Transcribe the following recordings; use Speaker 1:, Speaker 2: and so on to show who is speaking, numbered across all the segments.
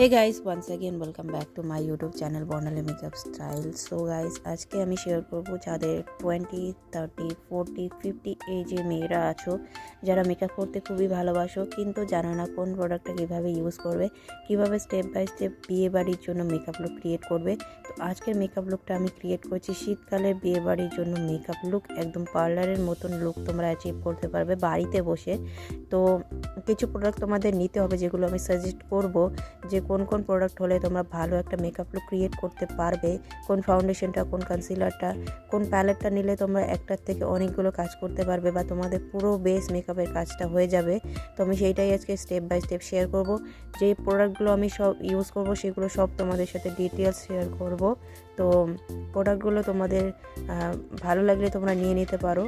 Speaker 1: Hey guys once again welcome back to my YouTube channel Barnali makeup style so guys আজকে আমি share করব যাদের twenty thirty forty fifty এজে মেয়েরা আছো, যারা মেকআপ করতে খুবই ভালোবাসো, কিন্তু জানো না কোন প্রোডাক্টটা কীভাবে ইউজ করবে, কীভাবে স্টেপ বাই স্টেপ বিয়ে বাড়ির জন্য মেকআপ লুক ক্রিয়েট করবে। তো আজকের মেকআপ লুকটা আমি ক্রিয়েট করছি, শীতকালে বিয়ে বাড়ির জন্য মেকআপ লুক একদম পার্লারের মতন লুক তোমরা অ্যাচিভ করতে পারবে বাড়িতে বসে। তো কিছু প্রোডাক্ট তোমাদের নিতে হবে, যেগুলো আমি সাজেস্ট করব যে কোন কোন প্রোডাক্ট হলে তোমরা ভালো একটা মেকআপ লুক ক্রিয়েট করতে পারবে, কোন ফাউন্ডেশনটা কোন কনসিলারটা কোন প্যালেটটা নিলে তোমরা একটার থেকে অনেকগুলো কাজ করতে পারবে বা তোমাদের পুরো বেস মেকআপের কাজটা হয়ে যাবে। তো আমি সেইটাই আজকে স্টেপ বাই স্টেপ শেয়ার করব। যে প্রোডাক্টগুলো আমি সব ইউজ করব, সেগুলো সব তোমাদের সাথে ডিটেলস শেয়ার করব। তো প্রোডাক্টগুলো তোমাদের ভালো লাগলে তোমরা নিয়ে নিতে পারো।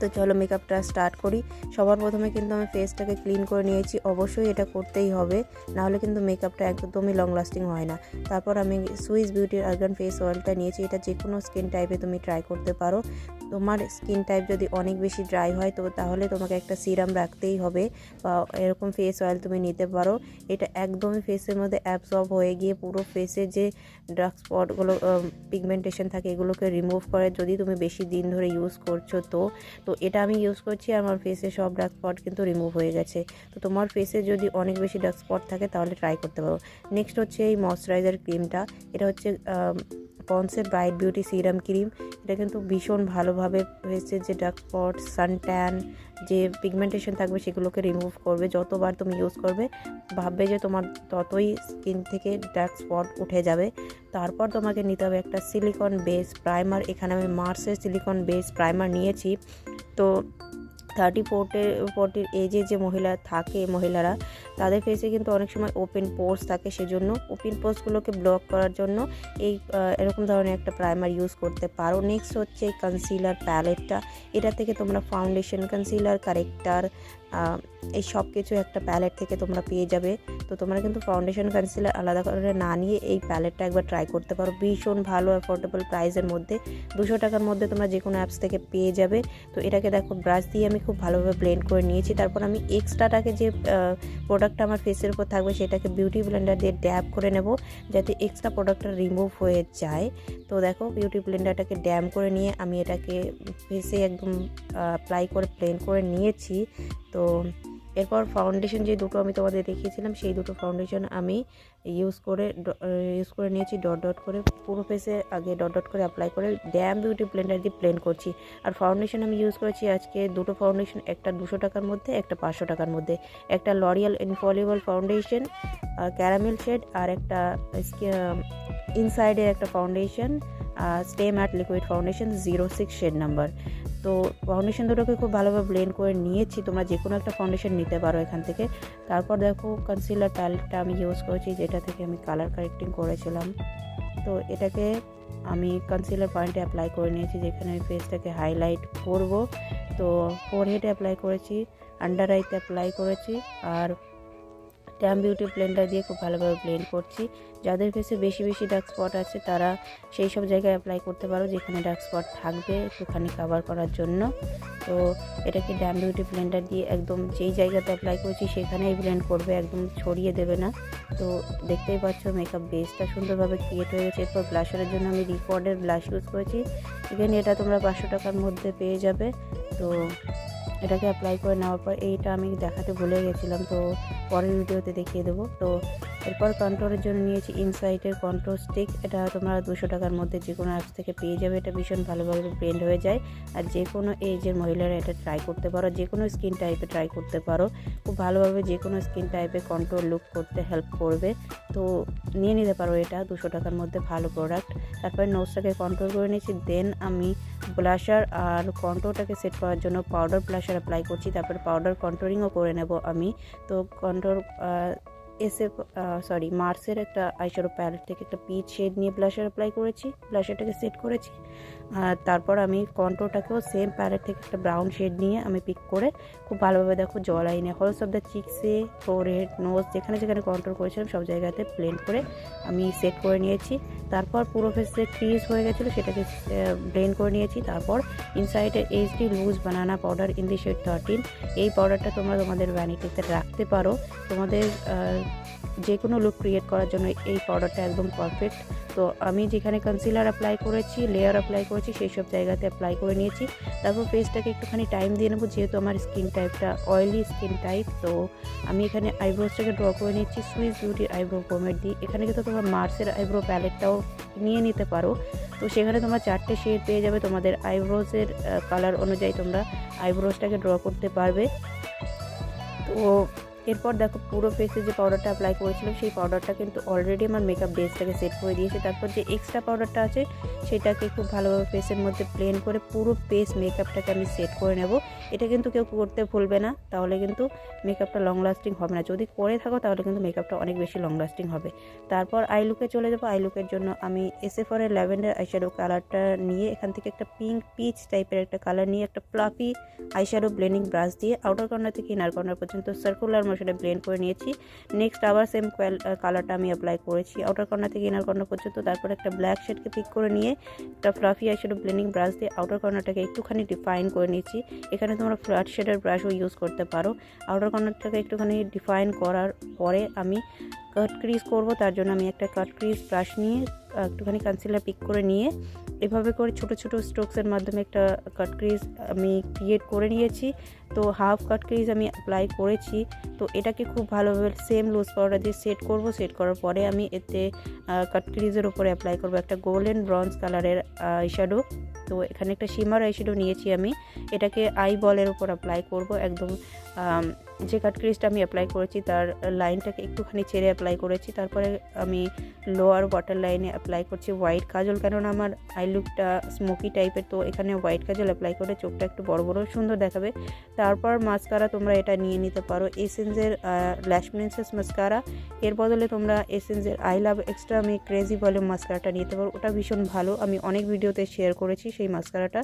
Speaker 1: তো চলো মেকআপটা স্টার্ট করি। সবার প্রথমে কিন্তু আমি ফেসটাকে ক্লিন করে নিয়েছি। অবশ্যই এটা করতেই হবে, নাহলে কিন্তু মেকআপটা একদমই লং লাস্টিং হয় না। তারপর আমি সুইস বিউটির আর্গান ফেস অয়েলটা নিয়েছি। এটা যে কোনো স্কিন টাইপে তুমি ট্রাই করতে পারো। তোমার স্কিন টাইপ যদি অনেক বেশি ড্রাই হয়, তো তাহলে তোমাকে একটা সিরাম রাখতেই হবে বা এরকম ফেস অয়েল তুমি নিতে পারো। এটা একদমই ফেসের মধ্যে অ্যাবজর্ব হয়ে গিয়ে পুরো ফেসে যে ডার্ক স্পটগুলো পিগমেন্টেশন থাকে, এগুলোকে রিমুভ করে। যদি তুমি বেশি দিন ধরে ইউজ করছ তো তো এটা আমি ইউজ করছি আমার ফেসে সব ডার্ক স্পট কিন্তু রিমুভ হয়ে গেছে। তো তোমার ফেসে যদি অনেক বেশি ডার্ক স্পট থাকে তাহলে ট্রাই করতে পারো। নেক্সট হচ্ছে এই ময়শ্চারাইজার ক্রিমটা এটা হচ্ছে পন্সের ব্রাইট বিউটি সিরাম ক্রিম এটা কিন্তু ভীষণ ভালোভাবে ফেসের যে ডার্ক স্পট সানট্যান যে পিগমেন্টেশন থাকবে সেগুলোকে রিমুভ করবে, যতবার তুমি ইউজ করবে, ভাববে যে তোমার ততই স্কিন থেকে ডার্ক স্পট উঠে যাবে। তারপর তোমাকে নিতে হবে একটা সিলিকন বেস প্রাইমার এখানে আমি মার্সের সিলিকন বেস প্রাইমার নিয়েছি। তো থার্টি ফোর্টের ফোর্টির এজে যে মহিলা থাকে, মহিলারা তাদের ফেসে কিন্তু অনেক সময় ওপেন পোর্স থাকে সেজন্য ওপেন পোর্সগুলোকে ব্লক করার জন্য এই এরকম ধরনের একটা প্রাইমার ইউজ করতে পারো। নেক্সট হচ্ছে এই কনসিলার প্যালেটটা এটা থেকে তোমরা ফাউন্ডেশন কনসিলার কারেক্টার এই সব কিছু একটা প্যালেট থেকে তোমরা পেয়ে যাবে। তো তোমরা কিন্তু ফাউন্ডেশন কনসিলার আলাদা করে না নিয়ে এই প্যালেটটা একবার ট্রাই করতে পারো। ভীষণ ভালো অ্যাফোর্ডেবল প্রাইসের মধ্যে। দুশো টাকার মধ্যে তোমরা যে কোনো অ্যাপস থেকে পেয়ে যাবে। তো এটাকে দেখো ব্রাশ দিয়ে আমি খুব ভালোভাবে ব্লেন্ড করে নিয়েছি। তারপর আমি এক্সট্রাটাকে যে প্রোডাক্টটা আমার ফেসের উপর থাকবে, সেটাকে বিউটি ব্লেন্ডার দিয়ে ড্যাব করে নেব, যাতে এক্সট্রা প্রোডাক্টটা রিমুভ হয়ে যায়। তো দেখো বিউটি ব্লেন্ডারটাকে ড্যাম করে নিয়ে আমি এটাকে ফেসে একদম অ্যাপ্লাই করে প্লেন করে নিয়েছি। তো এরপর ফাউন্ডেশন যে দুটো আমি তোমাদের দেখিয়েছিলাম, সেই দুটো ফাউন্ডেশন আমি ইউজ করে ইউজ করে নিয়েছি ডট ডট করে পুরো ফেসে আগে ডট ডট করে অ্যাপ্লাই করে ড্যাম বিউটি ব্লেন্ডার দিয়ে প্লেন করছি। আর ফাউন্ডেশন আমি ইউজ করেছি আজকে দুটো ফাউন্ডেশন একটা দুশো টাকার মধ্যে, একটা পাঁচশো টাকার মধ্যে। একটা লরিয়াল ইনফলিবল ফাউন্ডেশন আর ক্যারামেল শেড আর একটা ইনসাইডের একটা foundation stem matte liquid foundation zero six shade number তো ফাউন্ডেশন দুটোকে খুব ভালোভাবে ব্লেন্ড করে নিয়েছি। তোমরা যে কোনো একটা ফাউন্ডেশন নিতে পারো এখান থেকে। তারপর দেখো কনসিলার প্যালেটটা আমি ইউজ করেছি, যেটা থেকে আমি কালার কারেক্টিং করেছিলাম। তো এটাকে আমি কনসিলার পয়েন্টে অ্যাপ্লাই করে নিয়েছি, যেখানে আমি ফেসটাকে হাইলাইট করব। তো ফোর ফোরহেডে অ্যাপ্লাই করেছি আন্ডার আইতে অ্যাপ্লাই করেছি, আর ট্যাম বিউটি ব্লেন্ডার দিয়ে খুব ভালোভাবে ব্লেন্ড করছি। যাদের ফেসে বেশি বেশি ডার্ক স্পট আছে, তারা সেই সব জায়গায় অ্যাপ্লাই করতে পারো যেখানে ডার্ক স্পট থাকবে, একটুখানি কাভার করার জন্য। তো এটাকে ড্যাম বিউটি ব্লেন্ডার দিয়ে একদম যেই জায়গাতে অ্যাপ্লাই করেছি, সেখানেই ব্লেন্ড করবে, একদম ছড়িয়ে দেবে না। তো দেখতেই পাচ্ছ মেকআপ বেসটা সুন্দরভাবে ক্রিয়েট হয়ে গেছে। এরপর ব্লাশারের জন্য আমি রিকর্ডের ব্লাশ ইউজ করেছি। এখানে এটা তোমরা পাঁচশো টাকার মধ্যে পেয়ে যাবে। তো এটাকে অ্যাপ্লাই করে নেওয়ার পর এইটা আমি দেখাতে ভুলে গেছিলাম, তো পরের ভিডিওতে দেখিয়ে দেবো। তো এরপর কন্ট্রোলের জন্য নিয়েছি ইনসাইটের কন্ট্রোল স্টিক। এটা তোমরা দুশো টাকার মধ্যে যে কোনো অ্যাপস থেকে পেয়ে যাবে। এটা ভীষণ ভালোভাবে ব্লেন্ড হয়ে যায়। আর যে কোনো এজের মহিলারা এটা ট্রাই করতে পারো যে কোনো স্কিন টাইপে ট্রাই করতে পারো। খুব ভালোভাবে যে কোনো স্কিন টাইপে কন্ট্রোল লুক করতে হেল্প করবে। তো নিয়ে নিতে পারো এটা, দুশো টাকার মধ্যে ভালো প্রোডাক্ট তারপরে নোজটাকে কন্ট্রোল করে নিয়েছি। দেন আমি ব্লাশার আর কন্ট্রোলটাকে সেট করার জন্য পাউডার ব্লাশার অ্যাপ্লাই করছি। তারপরে পাউডার কন্ট্রোলিংও করে নেব আমি। তো কন্ট্রোল এসে সরি মার্সের একটা আইশ্যাডো প্যালেট থেকে একটা পিচ শেড নিয়ে ব্লাশার অ্যাপ্লাই করেছি। ব্লাশারটাকে সেট করেছি। আর তারপর আমি কন্ট্রোটাকেও সেম প্যালেট থেকে একটা ব্রাউন শেড নিয়ে আমি পিক করে খুব ভালোভাবে দেখো জল আইনে হলস অফ দ্য চিক্সে ফোরহেড নোজ যেখানে যেখানে কন্ট্রোল করেছিলাম সব জায়গাতে প্লেন করে আমি সেট করে নিয়েছি। তারপর পুরো ফেসে ক্রিজ হয়ে গেছিল, সেটাকে ব্লেন্ড করে নিয়েছি। তারপর ইনসাইডে HD loose banana powder in the shade thirteen এই পাউডারটা তোমরা তোমাদের ভ্যানিটিতে রাখতে পারো। তোমাদের যে কোনো লুক ক্রিয়েট করার জন্য এই পাউডারটা একদম পারফেক্ট তো আমি যেখানে কনসিলার অ্যাপ্লাই করেছি লেয়ার অ্যাপ্লাই করেছি সেই সব জায়গাতে অ্যাপ্লাই করে নিয়েছি। তারপর ফেসটাকে একটুখানি টাইম দিয়ে নেব, যেহেতু আমার স্কিন টাইপটা অয়েলি স্কিন টাইপ তো আমি এখানে আইব্রোসটাকে ড্র করে নিচ্ছি সুইস বিউটির আইব্রো পোমেট দিই এখানে কিন্তু তোমরা মার্সের আইব্রো প্যালেটটাও নিয়ে নিতে পারো। তো সেখানে তোমরা চারটে শেড পেয়ে যাবে, তোমাদের আইব্রোজের কালার অনুযায়ী তোমরা আইব্রোসটাকে ড্র করতে পারবে। তো এরপর দেখো পুরো ফেসে যে পাউডারটা অ্যাপ্লাই করেছিলাম, সেই পাউডারটা কিন্তু অলরেডি আমার মেকআপ বেসটাকে সেট করে দিয়েছে। তারপর যে এক্সট্রা পাউডারটা আছে, সেটাকে খুব ভালোভাবে ফেসের মধ্যে প্লেন করে পুরো ফেস মেকআপটাকে আমি সেট করে নেব। এটা কিন্তু কেউ করতে ভুলবে না, তাহলে কিন্তু মেকআপটা লং লাস্টিং হবে না। যদি করে থাকো, তাহলে কিন্তু মেকআপটা অনেক বেশি লং লাস্টিং হবে। তারপর আই লুকে চলে যাব। আই লুকের জন্য আমি এসে ফরের ল্যাভেন্ডার আইশ্যাডো কালারটা নিয়ে এখান থেকে একটা পিঙ্ক পিচ টাইপের একটা কালার নিয়ে একটা ফ্লাফি আইশ্যাডো ব্লেন্ডিং ব্রাশ দিয়ে আউটার কর্নার থেকে ইনার কর্নার পর্যন্ত সার্কুলার মোশনে ব্লেন্ড করে নিয়েছি। নেক্সট আবার সেম কালারটা আমি অ্যাপ্লাই করেছি। আউটার কর্নার থেকে ইনার কর্নার পর্যন্ত, তারপর একটা ব্ল্যাক শেডকে পিক করে নিয়ে একটা ফ্লাফি আইশ্যাডো ব্লেন্ডিং ব্রাশ দিয়ে আউটার কর্নারটাকে একটুখানি ডিফাইন করে নিয়েছি। এখানে তোমরা ফ্ল্যাট শেডের ব্রাশও ইউজ করতে পারো। আউটার কর্নারটাকে একটুখানি ডিফাইন করার পরে আমি কাট ক্রিজ করব। তার জন্য আমি একটা কাট ক্রিজ ব্রাশ নিয়ে একটুখানি কনসিলার পিক করে নিয়ে এভাবে করে ছোট ছোট স্ট্রোকসের মাধ্যমে একটা কাট ক্রিজ আমি ক্রিয়েট করে নিয়েছি। তো হাফ কাট ক্রিজ আমি অ্যাপ্লাই করেছি। তো এটাকে খুব ভালোভাবে সেম লুজ পাউডার দিয়ে সেট করব। সেট করার পরে আমি এতে কাট ক্রিজের উপরে অ্যাপ্লাই করব একটা গোল্ডেন ব্রঞ্জ কালারের আইশ্যাডো তো এখানে একটা শিমার আইশ্যাডো নিয়েছি আমি। এটাকে আই বলের উপর অ্যাপ্লাই করব। একদম যে কাট ক্রিজটা আমি অ্যাপ্লাই করেছি, তার লাইনটাকে একটুখানি ছেড়ে অ্যাপ্লাই করেছি। তারপরে আমি লোয়ার ওয়াটার লাইনে অ্যাপ্লাই করছি। হোয়াইট কাজল, কেননা আমার আই লুকটা স্মোকি টাইপের তো এখানে হোয়াইট কাজল অ্যাপ্লাই করে চোখটা একটু বড় বড় সুন্দর দেখাবে। তারপর মাস্কারা তোমরা এটা নিয়ে নিতে পারো। এসেন্সের ল্যাশ প্রিন্সেস মাস্কারা এর বদলে তোমরা এসেন্সের আই লাভ এক্সট্রা আমি ক্রেজি ভলিউম মাস্কারাটা নিতে পারো। ওটা ভীষণ ভালো। আমি অনেক ভিডিওতে শেয়ার করেছি সেই মাস্কারাটা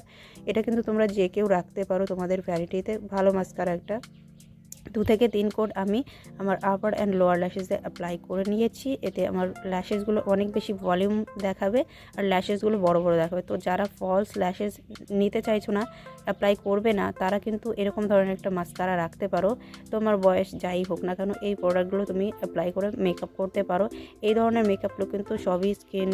Speaker 1: এটা কিন্তু তোমরা যে কেউ রাখতে পারো তোমাদের ভ্যারিটিতে ভালো মাস্কারা একটা। দু থেকে তিন কোট আমি আমার আপার অ্যান্ড লোয়ার ল্যাশেসে অ্যাপ্লাই করে নিয়েছি। এতে আমার ল্যাশেসগুলো অনেক বেশি ভলিউম দেখাবে আর ল্যাশেসগুলো বড় বড় দেখাবে। তো যারা ফলস ল্যাশেস নিতে চাইছো না অ্যাপ্লাই করবে না, তারা কিন্তু এরকম ধরনের একটা মাস্কারা রাখতে পারো। তোমার বয়স যাই হোক না কেন, এই প্রোডাক্টগুলো তুমি অ্যাপ্লাই করে মেকআপ করতে পারো। এই ধরনের মেকআপগুলো কিন্তু সবই স্কিন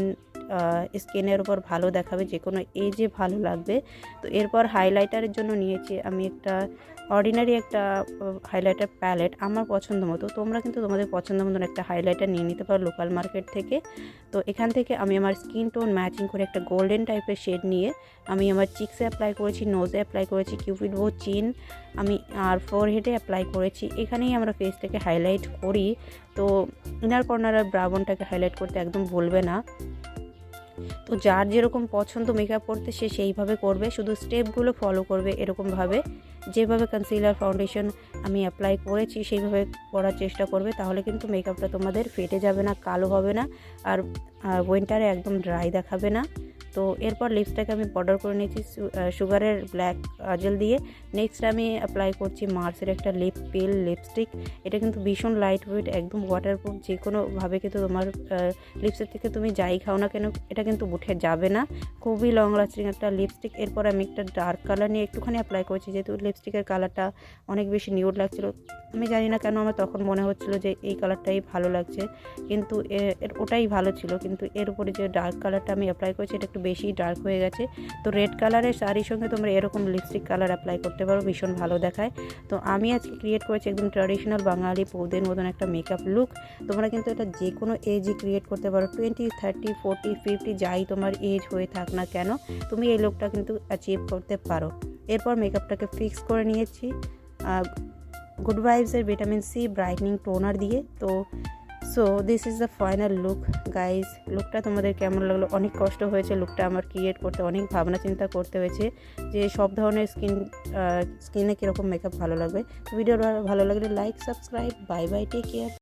Speaker 1: স্কিনের উপর ভালো দেখাবে যে কোনো এজে ভালো লাগবে। তো এরপর হাইলাইটারের জন্য নিয়েছি আমি একটা অর্ডিনারি একটা হাইলাইটার প্যালেট আমার পছন্দ মতো। তোমরা কিন্তু তোমাদের পছন্দ মতন একটা হাইলাইটার নিয়ে নিতে পারো লোকাল মার্কেট থেকে। তো এখান থেকে আমি আমার স্কিন টোন ম্যাচিং করে একটা গোল্ডেন টাইপের শেড নিয়ে আমি আমার চিক্সে অ্যাপ্লাই করেছি নোজে অ্যাপ্লাই করেছি কিউপিড বো চিন আমি আর ফোর হেডে অ্যাপ্লাই করেছি। এখানেই আমরা ফেসটাকে হাইলাইট করি। তো ইনার কর্নার আর ব্রাউনটাকে হাইলাইট করতে একদম ভুলবে না। তো যার যেরকম পছন্দ মেকআপ করতে সে সেইভাবে করবে। শুধু স্টেপগুলো ফলো করবে এরকমভাবে। যেভাবে কনসিলার ফাউন্ডেশন আমি অ্যাপ্লাই করেছি সেইভাবে করার চেষ্টা করবে, তাহলে কিন্তু মেকআপটা তোমাদের ফেটে যাবে না, কালো হবে না, আর উইন্টারে একদম ড্রাই দেখাবে না। তো এরপর লিপসটাকে আমি বর্ডার করে নিয়েছি সুগারের ব্ল্যাক কাজল দিয়ে। নেক্সট আমি অ্যাপ্লাই করছি মার্সের একটা লিপ পিল লিপস্টিক এটা কিন্তু ভীষণ লাইট ওয়েট একদম ওয়াটারপ্রুফ যে কোনোভাবে কিন্তু তোমার লিপসের থেকে তুমি যাই খাও না কেন, এটা কিন্তু উঠে যাবে না। খুবই লং লাস্টিং একটা লিপস্টিক এরপর আমি একটা ডার্ক কালার নিয়ে একটুখানি অ্যাপ্লাই করেছি, যেহেতু লিপস্টিকের কালারটা অনেক বেশি নিউড লাগছিল। আমি জানি না কেন আমার তখন মনে হচ্ছিল যে এই কালারটাই ভালো লাগছে, কিন্তু এর ওটাই ভালো ছিল। কিন্তু এর উপরে যে ডার্ক কালারটা আমি অ্যাপ্লাই করেছি, এটা একটু বেশি ডার্ক হয়ে গেছে। তো রেড কালারের শাড়ির সঙ্গে তোমরা এরকম লিপস্টিক কালার অ্যাপ্লাই করতে পারো, ভীষণ ভালো দেখায়। তো আমি আজকে ক্রিয়েট করেছি একদম ট্র্যাডিশনাল বাঙালি পৌদের মতন একটা মেকআপ লুক তোমরা কিন্তু এটা যে কোনো এজই ক্রিয়েট করতে পারো টোয়েন্টি থার্টি ফোর্টি ফিফটি যাই তোমার এজ হয়ে থাক না কেন, তুমি এই লুকটা কিন্তু অ্যাচিভ করতে পারো। এরপর মেকআপটাকে ফিক্স করে নিয়েছি। গুড ভাইবসের ভিটামিন সি ব্রাইটনিং টোনার দিয়ে। তো so this is the final look guys লুকটা তোমাদের কেমন লাগল? অনেক কষ্ট হয়েছে লুকটা আমার ক্রিয়েট করতে, অনেক ভাবনা চিন্তা করতে হয়েছে যে সব ধরনের স্কিন স্কিনে কীরকম মেকআপ ভালো লাগবে। ভিডিও ভালো লাগলে like subscribe bye bye take care